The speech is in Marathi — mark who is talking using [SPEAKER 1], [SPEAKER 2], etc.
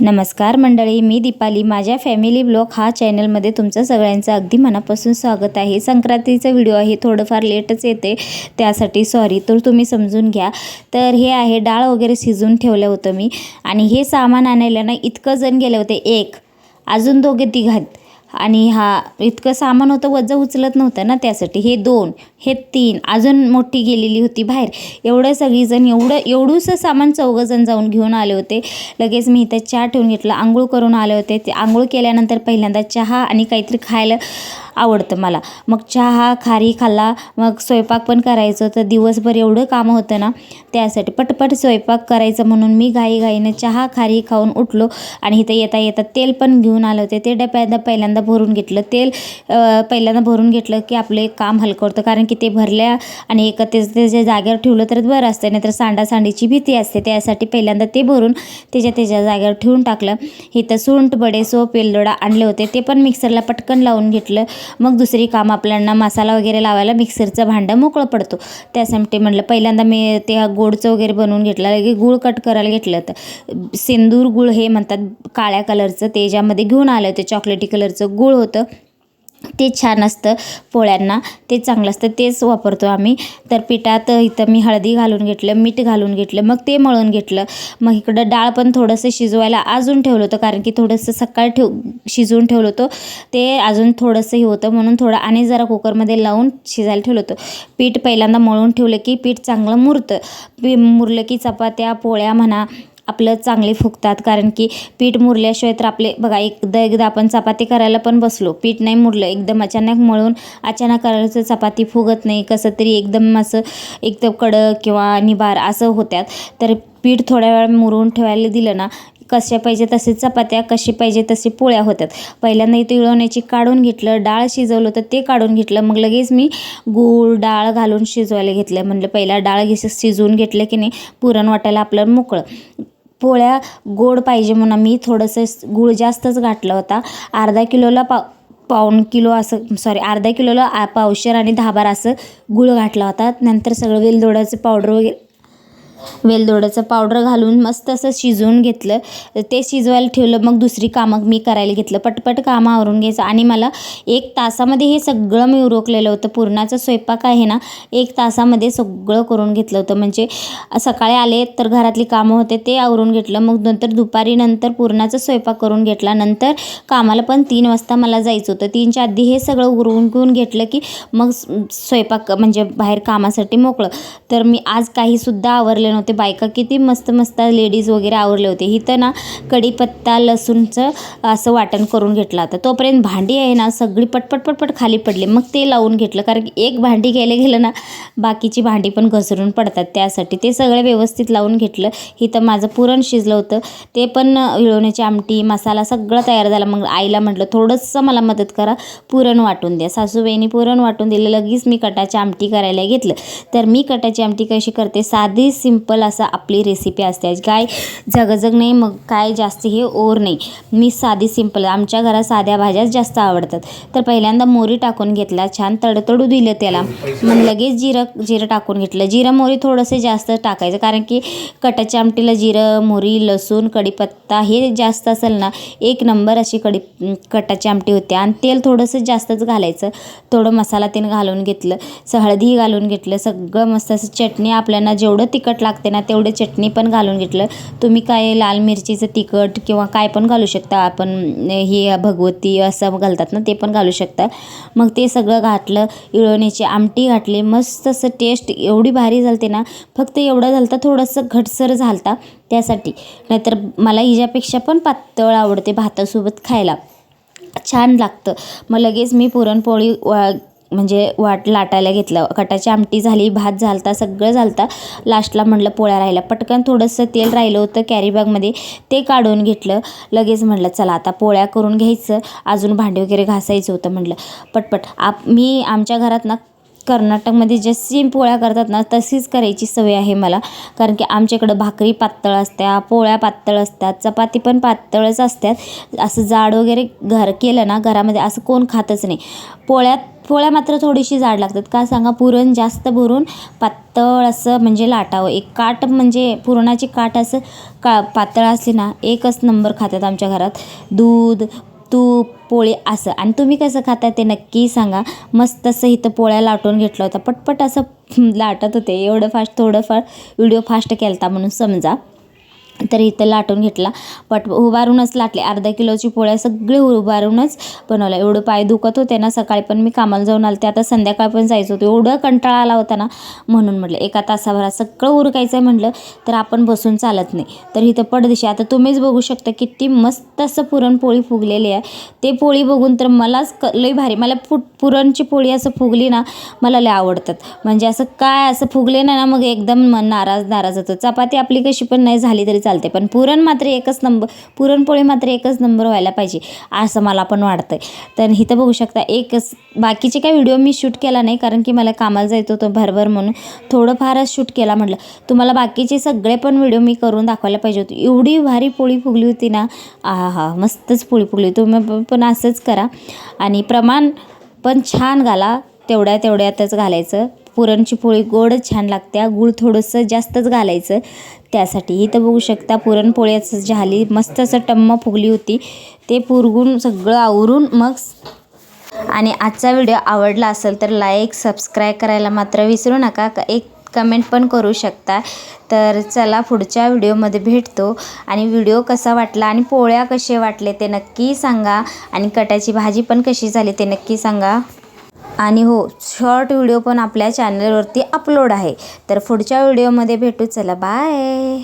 [SPEAKER 1] नमस्कार मंडळी मी दीपाली. माझ्या फॅमिली ब्लॉग हा चॅनलमध्ये तुमचं सगळ्यांचं अगदी मनापासून स्वागत आहे. संक्रांतीचा व्हिडिओ आहे थोडंफार लेटच येते त्यासाठी सॉरी तर तुम्ही समजून घ्या. तर हे आहे डाळ वगैरे शिजून ठेवलं होतं मी. आणि हे सामान आणायला ना इतकं जण गेले होते एक अजून दोघे तिघात. आणि हा इतकं सामान होतं वजं उचलत नव्हतं ना त्यासाठी. हे दोन हे तीन अजून मोठी गेलेली होती बाहेर. एवढं सगळीजण एवढं एवढूसं सामान चौघंजण जाऊन घेऊन आले होते. लगेच मी इथं चहा ठेवून घेतला आंघोळ करून आले होते. ते आंघोळ केल्यानंतर पहिल्यांदा चहा आणि काहीतरी खायला आवडतं मला. मग चहा खारी खाल्ला मग स्वयंपाक पण करायचं. तर दिवसभर एवढं कामं होतं ना त्यासाठी पटपट स्वयंपाक करायचं म्हणून मी घाईघाईनं चहा खारी खाऊन उठलो. आणि इथं येता येता तेल पण घेऊन आलं होते. ते डब्यात पहिल्यांदा भरून घेतलं. तेल पहिल्यांदा भरून घेतलं की आपलं एक काम हलकं होतं. कारण की ते भरल्या आणि एका ते त्याच्या जागेवर ठेवलं तर बरं असतं. नाहीतर सांडासांडीची भीती असते. त्यासाठी पहिल्यांदा ते भरून त्याच्या त्याच्या जागेवर ठेवून टाकलं. इथं सुंट बडे सोप वेलदोडा आणले होते. ते पण मिक्सरला पटकन लावून घेतलं. मग दुसरी काम आपल्याला मसाला वगैरे लावायला मिक्सरचं भांडं मोकळं पडतो. त्यासाठी म्हटलं पहिल्यांदा मी ते गोडचं वगैरे बनवून घेतलं की गूळ कट करायला घेतलं होतं सिंदूर गूळ हे म्हणतात काळ्या कलरचं ते ज्यामध्ये घेऊन आलं होतं चॉकलेटी कलरचं गूळ होतं ते छान असतं पोळ्यांना. ते चांगलं असतं. तेच वापरतो आम्ही. तर पिठात इथं मी हळदी घालून घेतलं मीठ घालून घेतलं मग ते मळून घेतलं. मग इकडं डाळ पण थोडंसं शिजवायला अजून ठेवलं होतं कारण की थोडंसं सकाळी ठेव शिजवून ठेवलं होतं. ते अजून थोडंसं हे होतं म्हणून थोडं आणि जरा कुकरमध्ये लावून शिजायला ठेवलं होतं. पीठ पहिल्यांदा मळून ठेवलं की पीठ चांगलं मुरतं. पी मुरलं की चपात्या पोळ्या म्हणा आपलं चांगले फुगतात कारण की पीठ मुरल्याशिवाय तर आपले बघा एकदा एकदा आपण चपाती करायला पण बसलो. पीठ नाही मुरलं एकदम अचानक मळून अचानक करायला तर चपाती फुगत नाही कसं तरी एकदम असं एकदम कडक किंवा निबार असं होत्यात. तर पीठ थोड्या वेळ मुरून ठेवायला दिलं ना कशा पाहिजे तसे चपात्या कशी पाहिजे तसे पोळ्या होतात पहिल्यांदा इथे इळवण्याची काढून घेतलं डाळ शिजवलं तर ते काढून घेतलं. मग लगेच मी गूळ डाळ घालून शिजवायला घेतलं. म्हणलं पहिला डाळ घे शिजवून घेतलं की नाही पुरण वाटायला आपलं मोकळं. पोळ्या गोड पाहिजे म्हणून मी थोडंसं गूळ जास्तच घातला होता. अर्धा किलोला पाव पाऊण किलो असं सॉरी अर्धा किलोला आ पावशेर आणि दहा बारा असं गूळ घातला होता. नंतर सगळं वेलदोड्याचं पावडर वगैरे वेलदोड्याचं पावडर घालून मस्त असं शिजवून घेतलं. ते शिजवायला ठेवलं मग दुसरी कामं मी करायला घेतलं. पटपट कामं आवरून घ्यायचं. आणि मला एक तासामध्ये हे सगळं मी उरकलेलं होतं. पुरणाचा स्वयंपाक आहे ना एक तासामध्ये सगळं करून घेतलं होतं. म्हणजे सकाळी आले तर घरातली कामं होते ते आवरून घेतलं. मग नंतर दुपारी नंतर पुरणाचा स्वयंपाक करून घेतला. नंतर कामाला पण तीन वाजता मला जायचं होतं. तीनच्या आधी हे सगळं उरवून घेऊन घेतलं की मग स्वयंपाक म्हणजे बाहेर कामासाठी मोकळं. तर मी आज काहीसुद्धा आवरलं नव्हते. बायका किती मस्त मस्त लेडीज वगैरे आवरले होते. इथं ना कढीपत्ता लसूणचं असं वाटण करून घेतलं होतं तोपर्यंत भांडी आहे ना सगळी पटपट पटपट खाली पडली. मग ते लावून घेतलं. कारण की एक भांडी घ्यायला गेलं ना बाकीची भांडी पण घसरून पडतात त्यासाठी. ते सगळं व्यवस्थित लावून घेतलं. इथं माझं पुरण शिजलं होतं. ते पण विळवण्याची आमटी मसाला सगळं तयार झाला. मग आईला म्हटलं थोडंसं मला मदत करा. पुरण वाटून द्या. सासूबाईंनी पुरण वाटून दिलं. लगेच मी कटाची आमटी करायला घेतलं. तर मी कटाची आमटी कशी करते? साधी सिम सिंपल असं आपली रेसिपी असते. काय झगझग नाही मग काय जास्त हे ओर नाही. मी साधी सिंपल आमच्या घरात साध्या भाज्याच जास्त आवडतात. तर पहिल्यांदा मोरी टाकून घेतला छान तडतडू दिलं त्याला. मग लगेच जिरं जिरं टाकून घेतलं. जिरं मोरी थोडंसं जास्त टाकायचं कारण की कटाच्या आमटीला जिरं मोरी लसूण कढीपत्ता हे जास्त असेल ना एक नंबर अशी कढी कटाची आमटी होते. आणि तेल थोडंसं जास्तच घालायचं. थोडं मसाला तेल घालून घेतलं. हळदी घालून घेतलं. सगळं मस्त असं चटणी आपल्याला जेवढं तिखट लागते ना तेवढे चटणी पण घालून घेतलं. तुम्ही काय लाल मिरचीचं तिखट किंवा काय पण घालू शकता. आपण हे भगवती असं घालतात ना ते पण घालू शकता. मग ते सगळं घातलं इळवण्याची आमटी घातली मस्त असं टेस्ट एवढी भारी झालते ना फक्त एवढं झालं थोडंसं घटसर झालता त्यासाठी. नाहीतर मला हिच्यापेक्षा पण पातळ आवडते भातासोबत खायला. छान लागतं. मग लगेच मी पुरणपोळी वा म्हणजे वाट लाटायला घेतलं. कटाची आमटी झाली भात झालता सगळं झालता. लास्टला म्हटलं पोळ्या राहिल्या. पटकन थोडंसं तेल राहिलं होतं कॅरीबॅगमध्ये ते काढून घेतलं. लगेच म्हटलं चला आता पोळ्या करून घ्यायचं. अजून भांडे वगैरे घासायचं होतं म्हटलं. पटपट. आप मी आमच्या घरात ना कर्नाटकमध्ये जशी पोळ्या करतात ना तशीच करायची सवय आहे मला. कारण की आमच्याकडं भाकरी पातळ असत्या पोळ्या पातळ असतात चपाती पण पातळच असतात असं जाड वगैरे घर केलं ना घरामध्ये असं कोण खातच नाही. पोळ्यात पोळ्या मात्र थोडीशी जाड लागतात. का सांगा पुरण जास्त भरून पातळ असं म्हणजे लाटावं. एक काट म्हणजे पुरणाची काट असं का पातळ असली ना एकच नंबर खातात आमच्या घरात. दूध तूप पोळी असं. आणि तुम्ही कसं खाता ते नक्की सांगा. मस्त असं इथं पोळ्या लाटून घेतला होता पटपट असं लाटत होते. एवढं फास्ट थोडंफार व्हिडिओ फास्ट केला होता म्हणून समजा. तर इथं लाटून घेतला. पट उभारूनच लाटले. अर्धा किलोची पोळ्या सगळे उभारूनच बनवल्या. एवढं पाय दुखत होते ना सकाळी पण मी कामाला जाऊन आले ते आता संध्याकाळ पण जायचं होतं. एवढं कंटाळा आला होता ना म्हणून म्हटलं एका तासाभरात सगळं उरकायचं आहे म्हटलं तर आपण बसून चालत नाही. तर इथं पडदिशी. आता तुम्हीच बघू शकता किती मस्त असं पुरणपोळी फुगलेली आहे. ते पोळी बघून तर मलाच क लई भारी. मला फुट पुरणची पोळी असं फुगली ना मला लई आवडतात. म्हणजे असं काय असं फुगले ना मग एकदम मन नाराज नाराज होतं. चपाती आपली कशी पण नाही झाली तरी चालते पण पुरण मात्र एकच नंबर पुरणपोळी मात्र एकच नंबर व्हायला पाहिजे असं मला पण वाटतंय. तर इथं बघू शकता एकच बाकीचे काय व्हिडिओ मी शूट केला नाही कारण की मला कामाला जायचं होतं भरभर म्हणून. थोडंफारच शूट केला म्हटलं. तुम्हाला बाकीचे सगळे पण व्हिडिओ मी करून दाखवायला पाहिजे होते. एवढी भारी पोळी फुगली होती ना आ हा मस्तच पोळी फुगली. तुम्ही पण असंच करा. आणि प्रमाण पण छान घाला तेवढ्या तेवढ्यातच घालायचं. पुरणची पोळी गोडच छान लागते. गूळ थोडंसं जास्तच घालायचं. त्यासाठी इथं बघू शकता पुरणपोळी असं झाली. मस्त असं टम्म फुगली होती. ते पुरगून सगळं आवरून मग आणि आजचा व्हिडिओ आवडला असेल तर लाईक सबस्क्राईब करायला मात्र विसरू नका. एक कमेंट पण करू शकता. तर चला पुढच्या व्हिडिओमध्ये भेटतो. आणि व्हिडिओ कसा वाटला आणि पोळ्या कसे वाटले ते नक्की सांगा. आणि कटाची भाजी पण कशी झाली ते नक्की सांगा. आणि हो शॉर्ट व्हिडिओ पण आपल्या चॅनलवरती अपलोड आहे. तर पुढच्या व्हिडिओमध्ये भेटू. चला बाय